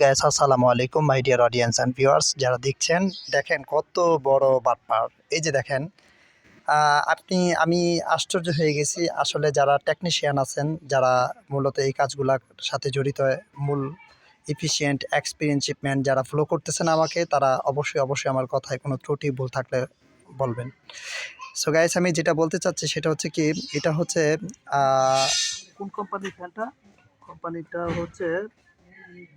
Gas আসসালামু আলাইকুম my dear audience and viewers যারা দেখছেন, দেখেন কত বড় বাটপার। এই যে দেখেন আপনি, আমি আশ্চর্য হয়ে গেছি। আসলে যারা টেকনিশিয়ান আছেন, যারা মূলত এই কাজগুলোর সাথে জড়িত, মূল ইফিসিয়েন্ট এক্সপিরিয়েন্স শিপমেন্ট যারা ফলো করতেছেন আমাকে, তারা অবশ্যই অবশ্যই আমার কথায় কোনো ত্রুটি, ভুল থাকলে বলবেন। সো গাইস আমি যেটা বলতে চাচ্ছি, সেটা হচ্ছে কি, এটা হচ্ছে কোন কোম্পানির ফ্যানটা কোম্পানিটা হচ্ছে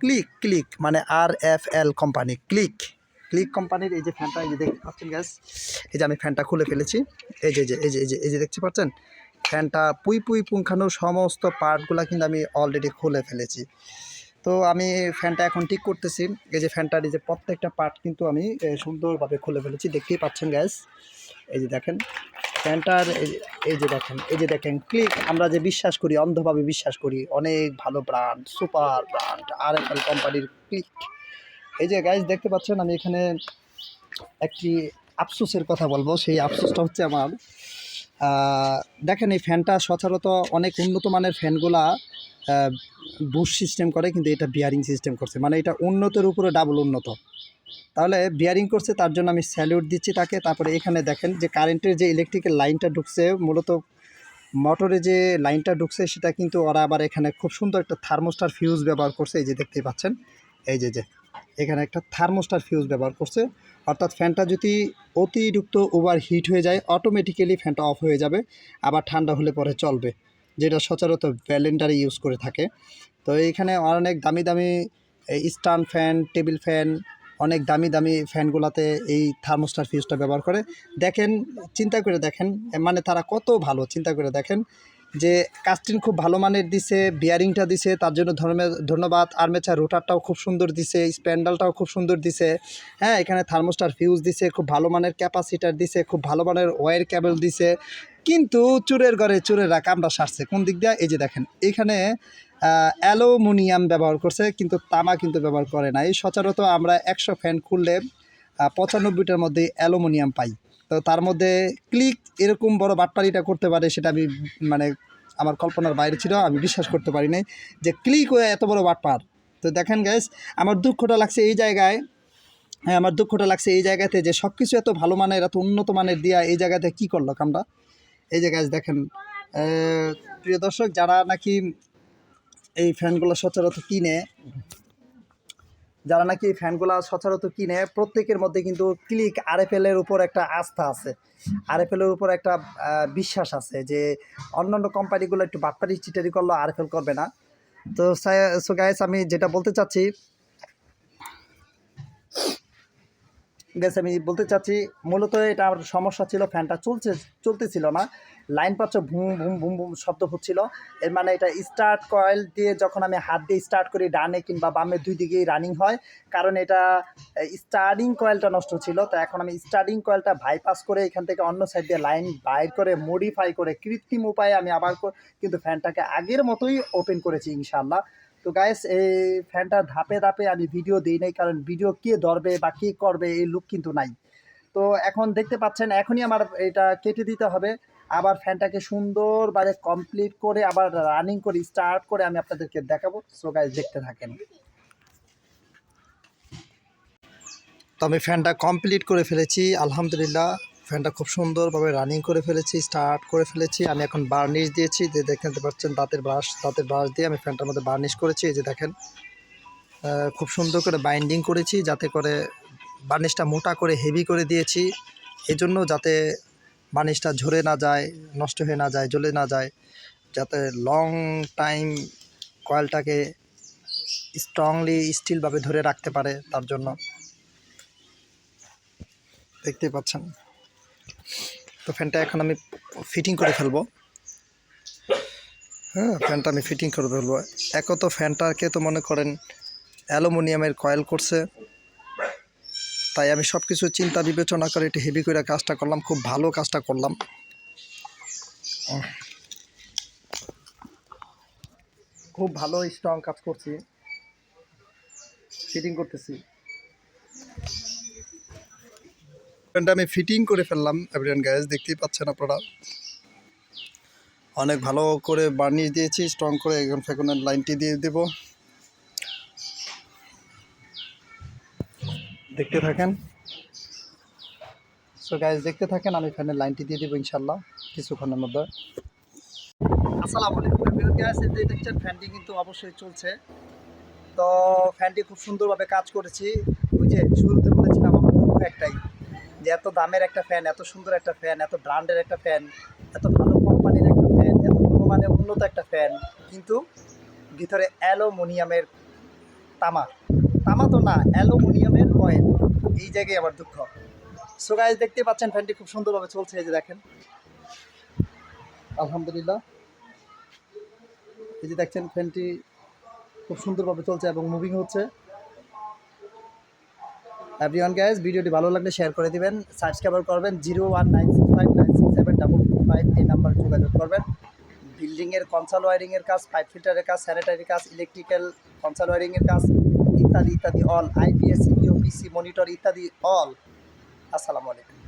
ক্লিক ক্লিক মানে R F L company click. Click কোম্পানির এই যে ফ্যানটা, এই যে দেখতে পাচ্ছেন গ্যাস এই যে আমি ফ্যানটা খুলে ফেলেছি। এই যে এই যে এই যে এই যে দেখতে পাচ্ছেন? ফ্যানটা পুই পুই পুঙ্খানো সমস্ত পার্টগুলো কিন্তু আমি অলরেডি খুলে ফেলেছি। তো আমি ফ্যানটা এখন ঠিক করতেছি। এই যে ফ্যানটার এই যে প্রত্যেকটা পার্ট কিন্তু আমি সুন্দরভাবে খুলে ফেলেছি। দেখতেই পাচ্ছেন গ্যাস এই যে দেখেন? যে- এই যে দেখেন, এই যে দেখেন ক্লিক আমরা যে বিশ্বাস করি, অন্ধভাবে বিশ্বাস করি, অনেক ভালো brand super brand R F L কোম্পানির ক্লিক এই যে গাইজ দেখতে পাচ্ছেন, আমি এখানে একটি আফসোসের কথা বলব, সেই আফসোসটা হচ্ছে আমার দেখেন এই ফ্যানটা সচরাচর অনেক উন্নত মানের ফ্যানগুলা বুশ সিস্টেম করে, কিন্তু এটা বিয়ারিং সিস্টেম করছে। মানে এটা উন্নতের উপরে ডাবল উন্নত। তাহলে বিয়ারিং করছে, তার জন্য আমি স্যালিউট দিচ্ছি তাকে। তারপরে এখানে দেখেন যে কারেন্টের যে ইলেকট্রিকের লাইনটা ঢুকছে, মূলত মোটরে যে লাইনটা ঢুকছে, সেটা কিন্তু ওরা আবার এখানে খুব সুন্দর একটা থার্মোস্টার ফিউজ ব্যবহার করছে। এই যে দেখতেই পাচ্ছেন, এই যে যে, এখানে একটা থার্মোস্টার ফিউজ ব্যবহার করছে। অর্থাৎ ফ্যানটা যদি অতিরিক্ত ওভার হিট হয়ে যায় অটোমেটিক্যালি ফ্যানটা অফ হয়ে যাবে, আবার ঠান্ডা হলে পরে চলবে, যেটা সচরাচর ব্যালেন্ডারে ইউজ করে থাকে। তো এইখানে অনেক দামি দামি স্টান ফ্যান টেবিল ফ্যান অনেক দামি দামি ফ্যানগুলোতে এই থার্মোস্টার ফিউজটা ব্যবহার করে। দেখেন, চিন্তা করে দেখেন মানে তারা কত ভালো, চিন্তা করে দেখেন, যে কাস্টিন খুব ভালো মানের দিছে বিয়ারিংটা দিছে, তার জন্য ধন্যবাদ। আর্মেচার রোটারটাও খুব সুন্দর দিছে স্প্যান্ডালটাও খুব সুন্দর দিছে। হ্যাঁ এখানে থার্মোস্টার ফিউজ দিছে, খুব ভালো মানের ক্যাপাসিটার দিছে, খুব ভালো মানের ওয়্যার কেবল দিছে। কিন্তু চুরের ঘরে চুরেরা কামড়া সারছে। কোন দিক দিয়ে? এই যে দেখেন, এখানে অ্যালুমিনিয়াম ব্যবহার করছে, কিন্তু তামা কিন্তু ব্যবহার করে না এই সচরাচর আমরা একশো ফ্যান খুললে পঁচানব্বইটার মধ্যে অ্যালুমিনিয়াম পাই। তো তার মধ্যে ক্লিক এরকম বড় বাটপারিটা করতে পারে সেটা আমি মানে আমার কল্পনার বাইরে ছিল, আমি বিশ্বাস করতে পারি নাই যে ক্লিক হয়ে এত বড় বাটপার তো দেখেন গ্যাস আমার দুঃখটা লাগছে এই জায়গায় হ্যাঁ আমার দুঃখটা লাগছে এই জায়গাতে যে সব কিছু এত ভালো মানের, এত উন্নত মানের দিয়া এই জায়গাতে কি করল কামটা? এই যে গ্যাস দেখেন প্রিয় দর্শক, যারা নাকি এই ফ্যানগুলো সচরাচর কিনে। যারা নাকি এই ফ্যানগুলো সচরাচর কিনে, প্রত্যেকের মধ্যে কিন্তু ক্লিক আর এফ এলের উপর একটা আস্থা আছে। আর এফ এলের উপর একটা বিশ্বাস আছে যে অন্যান্য কোম্পানিগুলো একটু বাটপারি চিটারি এফ এল করবে না। তো সো গাইস আমি যেটা বলতে চাচ্ছি গেছে আমি বলতে চাচ্ছি, মূলত এটা আমার সমস্যা ছিল, ফ্যানটা চলছে, চলতেছিল না। লাইন পাচ্ছ, ভুম ভুম ভুম ভুম শব্দ হচ্ছিল। এর মানে এটা স্টার্ট কয়েল দিয়ে যখন আমি হাত দিয়ে স্টার্ট করি, ডানে কিংবা বামে দুই দিকেই রানিং হয়। কারণ এটা স্টার্টিং কয়েলটা নষ্ট ছিল। তো এখন আমি স্টার্টিং কয়েলটা বাইপাস করে এখান থেকে অন্য সাইড দিয়ে লাইন বাইর করে মডিফাই করে কৃত্রিম উপায়ে আমি আবার কিন্তু ফ্যানটাকে আগের মতোই ওপেন করেছি ইনশাল্লাহ তো গাইস এই ফ্যানটা ধাপে ধাপে আমি ভিডিও দিই নাই, কারণ ভিডিও কে ধরবে বা কে করবে, এই লুক কিন্তু নাই। তো এখন দেখতে পাচ্ছেন, এখনই আমার এটা কেটে দিতে হবে। আবার ফ্যানটাকে সুন্দরভাবে কমপ্লিট করে, আবার রানিং করে স্টার্ট করে আমি আপনাদেরকে দেখাবো। সো গাইস দেখতে থাকেন। তো আমি ফ্যানটা কমপ্লিট করে ফেলেছি, আলহামদুলিল্লাহ। ফ্যানটা খুব সুন্দরভাবে রানিং করে ফেলেছি স্টার্ট করে ফেলেছি। আমি এখন বার্নিশ দিয়েছি যে দেখতে পাচ্ছেন দাঁতের ব্রাশ দাঁতের ব্রাশ দিয়ে আমি ফ্যানটার মধ্যে বার্নিশ করেছি, এই যে দেখেন। খুব সুন্দর করে বাইন্ডিং করেছি, যাতে করে বার্নিশটা মোটা করে হেভি করে দিয়েছি। এই জন্য যাতে বার্নিশটা ঝরে না যায়, নষ্ট হয়ে না যায়, জ্বলে না যায়, যাতে লং টাইম কয়েলটাকে স্ট্রংলি স্টিলভাবে ধরে রাখতে পারে তার জন্য। দেখতে পাচ্ছেন। তো ফ্যানটা এখন আমি ফিটিং করে ফেলব। হ্যাঁ ফ্যানটা আমি ফিটিং করে ফেলব। এক তো ফ্যানটাকে তো মনে করেন অ্যালুমিনিয়ামের কয়েল করছে। তাই আমি সব কিছু চিন্তা বিবেচনা করে একটু হেভি করে কাজটা করলাম, খুব ভালো কাজটা করলাম। খুব ভালো স্ট্রং কাজ করছি। ফিটিং করতেছি। ফ্যানটা আমি ফিটিং করে ফেললাম এভরিয়ান গ্যাস দেখতেই পাচ্ছেন আপনারা। অনেক ভালো করে বার্নিশ দিয়েছি স্ট্রং করে এখন ফেকনের লাইনটি দিয়ে দেবো। দেখতে থাকেন। সো গাইজ দেখতে থাকেন, আমি ফ্যানের লাইনটি দিয়ে দেবো ইনশাল্লাহ কিছুক্ষণের মধ্যে। আসসালামু আলাইকুম এই দেখছেন ফ্যানটি কিন্তু অবশ্যই চলছে। তো ফ্যানটি খুব সুন্দরভাবে কাজ করেছি। ওই যে শুরুতে বলেছিলাম, আমার একটাই। যে এত দামের একটা ফ্যান এত সুন্দর একটা ফ্যান এত ব্র্যান্ডের একটা ফ্যান এত ভালো কোম্পানির একটা ফ্যান এত গুণমানে উন্নত একটা ফ্যান কিন্তু ভিতরে অ্যালুমিনিয়ামের তামা। তামা তো না, অ্যালুমিনিয়ামের কয়েল এই জায়গায় আমার দুঃখ। সো গাইজ দেখতে পাচ্ছেন ফ্যানটি খুব সুন্দরভাবে চলছে, এই যে দেখেন। আলহামদুলিল্লাহ। এই যে দেখছেন ফ্যানটি খুব সুন্দরভাবে চলছে এবং মুভিং হচ্ছে। এভরিওয়ান গ্যাস ভিডিওটি ভালো লাগলে শেয়ার করে দিবেন সাবস্ক্রাইবার করবেন zero one nine six five nine six seven double two five এই নাম্বারে যোগাযোগ করবেন। বিল্ডিংয়ের কনসাল ওয়ারিংয়ের কাজ পাইপ ফিল্টারের কাজ স্যানিটারি কাজ ইলেকট্রিক্যাল কনসাল ওয়ারিংয়ের কাজ, ইত্যাদি ইত্যাদি অল আইপিএস ইউপিসি মনিটর ইত্যাদি অল আসসালামু আলাইকুম।